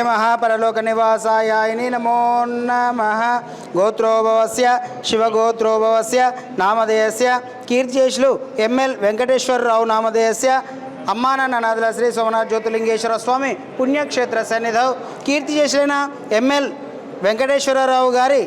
ఓం శ్రీ మహాపరలోక నివాసాయాయని నమో నమ గోత్రోభవస్య శివగోత్రోభవస్య నామధేయస్య కీర్తిశేషులు ఎంఎల్ వెంకటేశ్వరరావు నామధేయస్య అమ్మానాన్న నాథుల శ్రీ సోమనాథ్ జ్యోతిలింగేశ్వర స్వామి పుణ్యక్షేత్ర సన్నిధౌ కీర్తిశేషులైన ఎంఎల్ వెంకటేశ్వరరావు గారి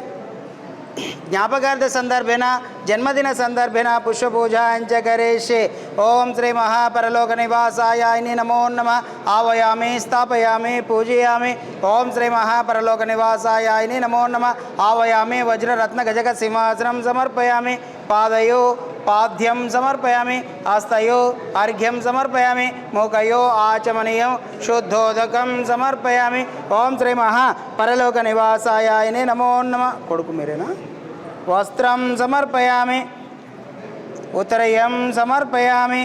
జ్ఞాపకార్థ సందర్భేన జన్మదిన సందర్భేన పుష్పపూజాంచ కరేషే ఓం శ్రీ మహాపరలోక నివాసాయాయని నమో నమ ఆవయామి స్థాపయామి పూజయామి ఓం శ్రీ మహాపరలోక నివాసాయాయని నమో నమ ఆవయామి వజ్రరత్న గజక సింహాసనం సమర్పయామి పాదయో పాద్యం సమర్పయామి హస్తయో అర్ఘ్యం సమర్పయామి మూకయో ఆచమనీయం శుద్ధోదకం సమర్పయామి. ఓం శ్రీ మహా పరలోక నివాసాయనే నమో నమ. కొడుకు మీరేనా? వస్త్రం సమర్పయామి ఉత్తరయం సమర్పయామి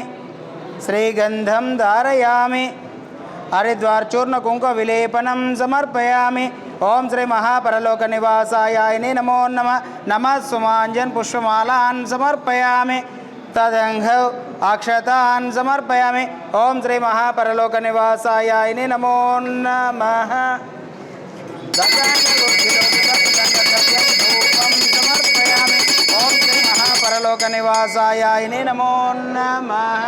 శ్రీగంధం ధారయామి హరిద్వార్చూర్ణ కుంకుమ విలేపనం సమర్పయామి ओम श्री महापरलोक निवासायाय नमो नम। नम सुमांजन पुष्पमालान् समर्पयामि। तदंघ अक्षतान् समर्पयामि। ओम श्री महापरलोक निवासायाय नमो नम। समर्पयामि ओम नमो नमः।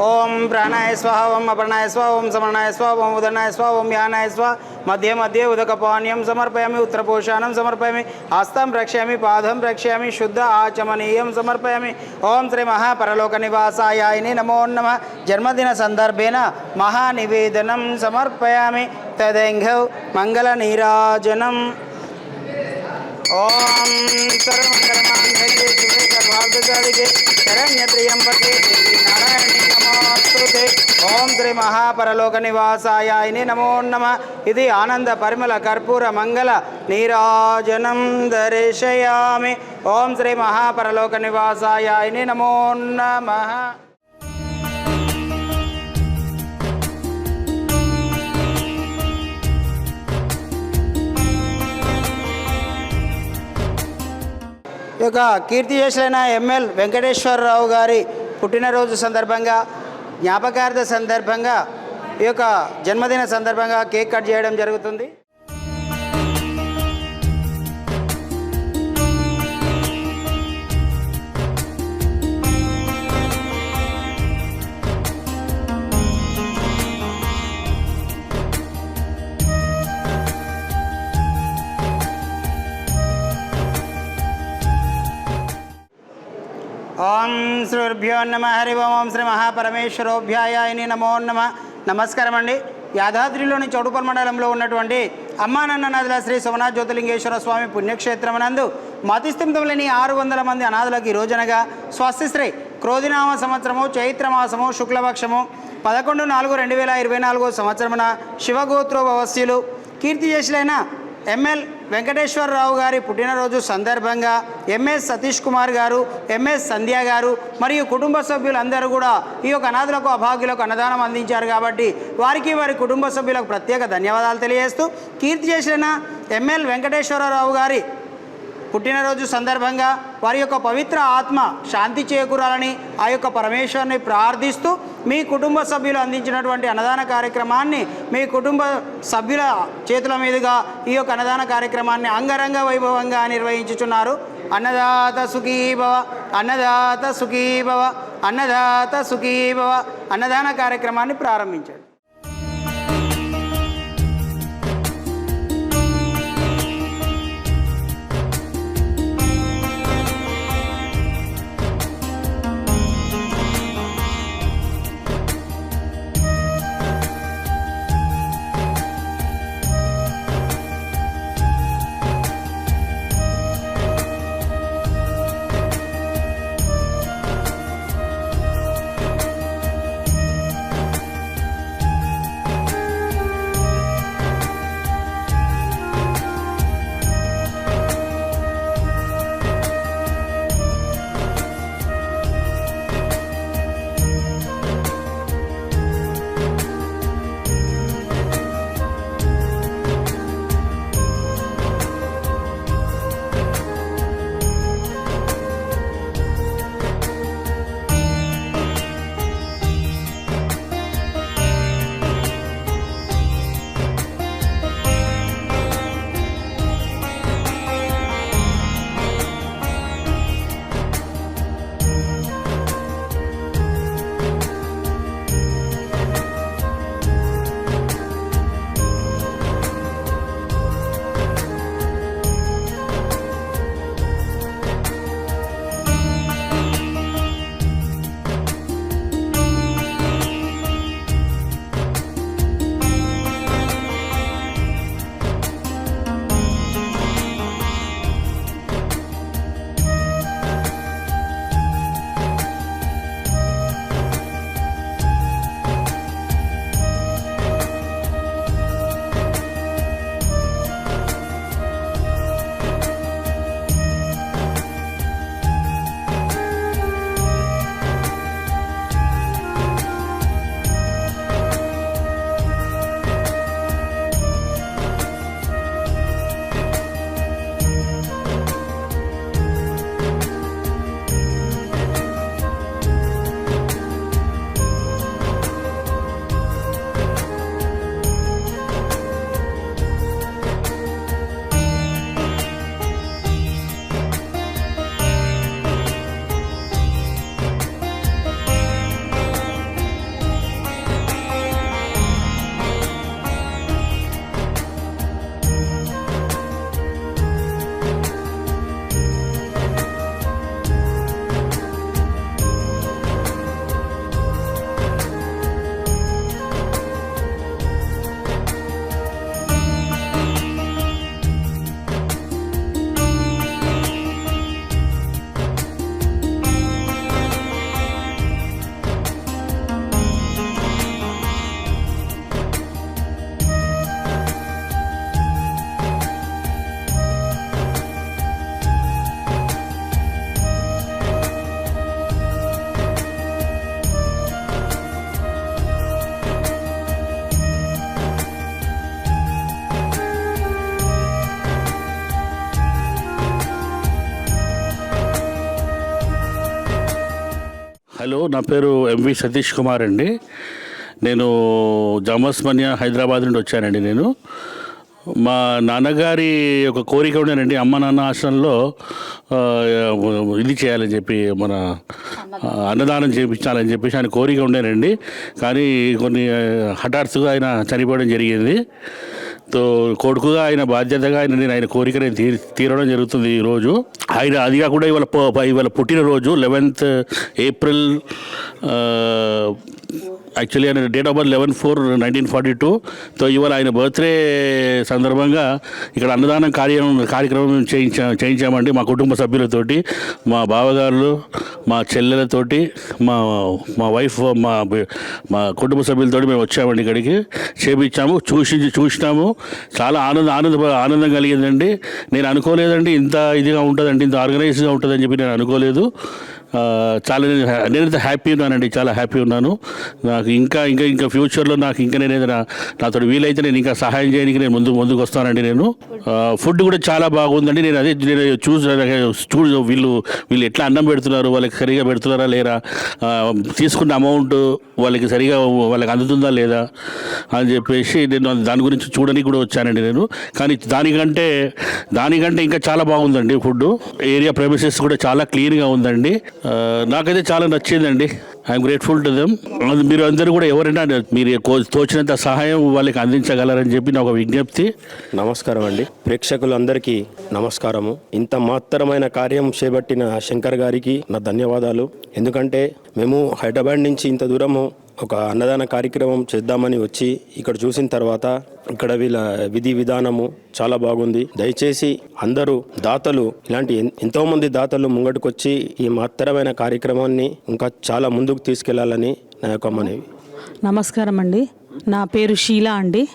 ओम प्राणाय स्वाह, ओम अपरणाय स्वाह ओम समरणाय स्वाह, ओम उदरणाय स्वाह, ओम यानाय स्वाह మధ్య మధ్య ఉదకపానీయం సమర్పయామి ఉత్తరపోషాణం సమర్పయామి హస్తం రక్ష్యామి పాదం రక్ష్యామి శుద్ధ ఆచమనీయం సమర్పయామి. ఓం శ్రీ మహాపరలోక నివాసాయాయని నమో నమ. జన్మదిన సందర్భేన మహానివేదనం సమర్పయామి. తదెంఘౌ మంగళ నీరాజనం. ఓం సర్వమంగళమాంగళ్యే శివే సర్వార్థసాధికే శరణ్యత్రియంబకే దేవి నారాయణి నమోస్తుతే. ఓం శ్రీ మహాపరలోక నివాసాయాయని నమో నమ. ఇది ఆనంద పరిమళ కర్పూర మంగళ నీరాజనం దర్శయామి. ఓం శ్రీ మహాపరలోక నివాసాయాయని నమో నమ. ఈ యొక్క కీర్తి చేసిన ఎంఎల్ వెంకటేశ్వరరావు గారి పుట్టినరోజు సందర్భంగా జ్ఞాపకార్థ సందర్భంగా ఈ యొక్క జన్మదిన సందర్భంగా కేక్ కట్ చేయడం జరుగుతుంది. శ్రీభ్యో నమ హరి ఓం శ్రీ మహాపరమేశ్వరోభ్యాయాయని నమో నమ. నమస్కారం అండి యాదాద్రిలోని చౌడుపల్ మండలంలో ఉన్నటువంటి అమ్మానన్న నదుల శ్రీ సోమనాథ్ జ్యోతిలింగేశ్వర స్వామి పుణ్యక్షేత్రమునందు మతిస్థిమితం లేని ఆరు వందల మంది అనాథులకు ఈ రోజనగా స్వస్తిశ్రీ క్రోధినామ సంవత్సరము చైత్రమాసము శుక్లపక్షము పదకొండు నాలుగు రెండు వేల ఇరవై నాలుగో సంవత్సరమున శివగోత్రోభవస్యులు కీర్తి చేసిలైన ఎంఎల్ వెంకటేశ్వరరావు గారి పుట్టినరోజు సందర్భంగా ఎంఎస్ సతీష్ కుమార్ గారు ఎంఎస్ సంధ్య గారు మరియు కుటుంబ సభ్యులందరూ కూడా ఈ యొక్క అనాథులకు అభాగ్యులకు అన్నదానం అందించారు కాబట్టి వారికి వారి కుటుంబ సభ్యులకు ప్రత్యేక ధన్యవాదాలు తెలియజేస్తూ కీర్తి చేసిన ఎంఎల్ వెంకటేశ్వరరావు గారి పుట్టినరోజు సందర్భంగా వారి యొక్క పవిత్ర ఆత్మ శాంతి చేకూరాలని ఆ యొక్క పరమేశ్వరుని ప్రార్థిస్తూ మీ కుటుంబ సభ్యులు అందించినటువంటి అన్నదాన కార్యక్రమాన్ని మీ కుటుంబ సభ్యుల చేతుల మీదుగా ఈ యొక్క అన్నదాన కార్యక్రమాన్ని అంగరంగ వైభవంగా నిర్వహించుచున్నారు. అన్నదాత సుఖీభవ అన్నదాత సుఖీభవ అన్నదాత సుఖీభవ అన్నదాన కార్యక్రమాన్ని ప్రారంభించారు నా పేరు ఎంవి సతీష్ కుమార్ అండి. నేను జామస్మన్య హైదరాబాద్ నుండి వచ్చానండి నేను. మా నాన్నగారి ఒక కోరిక ఉండేనండి అమ్మ నాన్న ఆశ్రమంలో ఇది చేయాలని చెప్పి మన అన్నదానం చేయించాలని చెప్పేసి ఆయన కోరిక ఉండేనండి. కానీ కొన్ని హఠాత్తుగా ఆయన చనిపోవడం జరిగింది. కొడుకుగా ఆయన బాధ్యతగా ఆయన నేను ఆయన కోరిక నేను తీర్ తీరడం జరుగుతుంది ఈరోజు ఆయన అది కాకుండా ఇవాళ ఇవాళ పుట్టినరోజు లెవెన్త్ ఏప్రిల్ యాక్చువల్లీ ఆయన date of birth eleven four nineteen forty two తో ఇవాళ ఆయన బర్త్డే సందర్భంగా ఇక్కడ అన్నదానం కార్యం కార్యక్రమం చేయించా చేయించామండి మా కుటుంబ సభ్యులతోటి మా బావగారులు మా చెల్లెలతోటి మా మా వైఫ్ మా మా కుటుంబ సభ్యులతోటి మేము వచ్చామండి ఇక్కడికి. చేపించాము చూసి చూసినాము. చాలా ఆనంద ఆనంద ఆనందం కలిగిందండి. నేను అనుకోలేదండి ఇంత ఇదిగా ఉంటుందండి ఇంత ఆర్గనైజ్గా ఉంటుందని చెప్పి నేను అనుకోలేదు. చాలా నేను నేనైతే హ్యాపీ ఉన్నానండి చాలా హ్యాపీ ఉన్నాను. నాకు ఇంకా ఇంకా ఇంకా ఫ్యూచర్లో నాకు ఇంకా నేను ఏదైనా నాతో వీలైతే నేను ఇంకా సహాయం చేయడానికి నేను ముందు ముందుకు వస్తానండి నేను ఫుడ్ కూడా చాలా బాగుందండి. నేను అదే నేను చూసి చూడు వీళ్ళు వీళ్ళు ఎట్లా అన్నం పెడుతున్నారు వాళ్ళకి సరిగా పెడుతున్నారా లేరా తీసుకున్న అమౌంట్ వాళ్ళకి సరిగా వాళ్ళకి అందుతుందా లేదా అని చెప్పేసి నేను దాని గురించి చూడడానికి కూడా వచ్చానండి నేను. కానీ దానికంటే దానికంటే ఇంకా చాలా బాగుందండి ఫుడ్ ఏరియా ప్రైమసెస్ కూడా చాలా క్లీన్గా ఉందండి. నాకైతే చాలా నచ్చిందండి. ఐఎమ్ గ్రేట్ఫుల్ టు దెమ్ మీరు అందరూ కూడా ఎవరైనా మీరు కో- తోచినంత సహాయం వాళ్ళకి అందించగలరని చెప్పి నా ఒక విజ్ఞప్తి. నమస్కారం అండి. ప్రేక్షకులందరికీ నమస్కారము. ఇంత మహత్తరమైన కార్యం చేపట్టిన శంకర్ గారికి నా ధన్యవాదాలు. ఎందుకంటే మేము హైదరాబాద్ నుంచి ఇంత దూరము ఒక అన్నదాన కార్యక్రమం చేద్దామని వచ్చి ఇక్కడ చూసిన తర్వాత ఇక్కడ వీళ్ళ విధి విధానము చాలా బాగుంది. దయచేసి అందరూ దాతలు ఇలాంటి ఎంతో మంది దాతలు ముంగటికొచ్చి ఈ మహత్తరమైన కార్యక్రమాన్ని ఇంకా చాలా ముందుకు తీసుకెళ్ళాలని నా యొక్క మనవి. నమస్కారం అండి. నా పేరు షీలా అండి.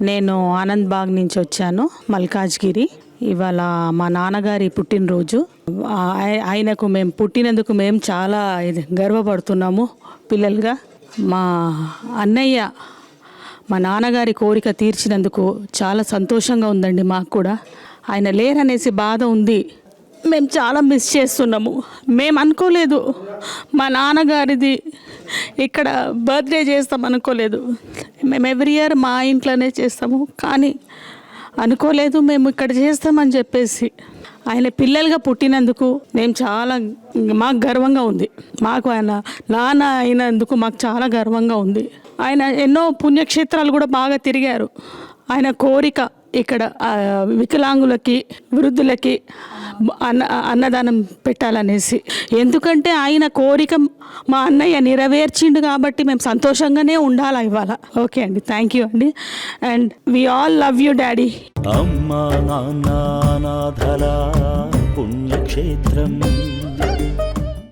నేను ఆనంద్ బాగ్ నుంచి వచ్చాను మల్కాజ్గిరి. ఇవాళ మా నాన్నగారి పుట్టినరోజు. ఆ- ఆయనకు మేము పుట్టినందుకు మేము చాలా గర్వపడుతున్నాము పిల్లలుగా. మా అన్నయ్య మా నాన్నగారి కోరిక తీర్చినందుకు చాలా సంతోషంగా ఉందండి మాకు కూడా. ఆయన లేరనేసి బాధ ఉంది. మేము చాలా మిస్ చేస్తున్నాము. మేము అనుకోలేదు. మా నాన్నగారిది ఇక్కడ బర్త్డే చేస్తాం అనుకోలేదు. మేము ఎవ్రీ ఇయర్ మా ఇంట్లోనే చేస్తాము. కానీ అనుకోలేదు మేము ఇక్కడ చేస్తామని చెప్పేసి. ఆయన పిల్లలుగా పుట్టినందుకు మేము చాలా మాకు గర్వంగా ఉంది. మాకు ఆయన నాన్న అయినందుకు మాకు చాలా గర్వంగా ఉంది. ఆయన ఎన్నో పుణ్యక్షేత్రాలు కూడా బాగా తిరిగారు. ఆయన కోరిక ఇక్కడ వికలాంగులకి వృద్ధులకి అన్న అన్నదానం పెట్టాలనేసి. ఎందుకంటే ఆయన కోరిక మా అన్నయ్య నెరవేర్చిండు కాబట్టి మేము సంతోషంగానే ఉండాలి ఇవాళ. ఓకే అండి థ్యాంక్ యూ అండి. And we all love you daddy. అమ్మా నాన్న పుణ్యక్షేత్రం.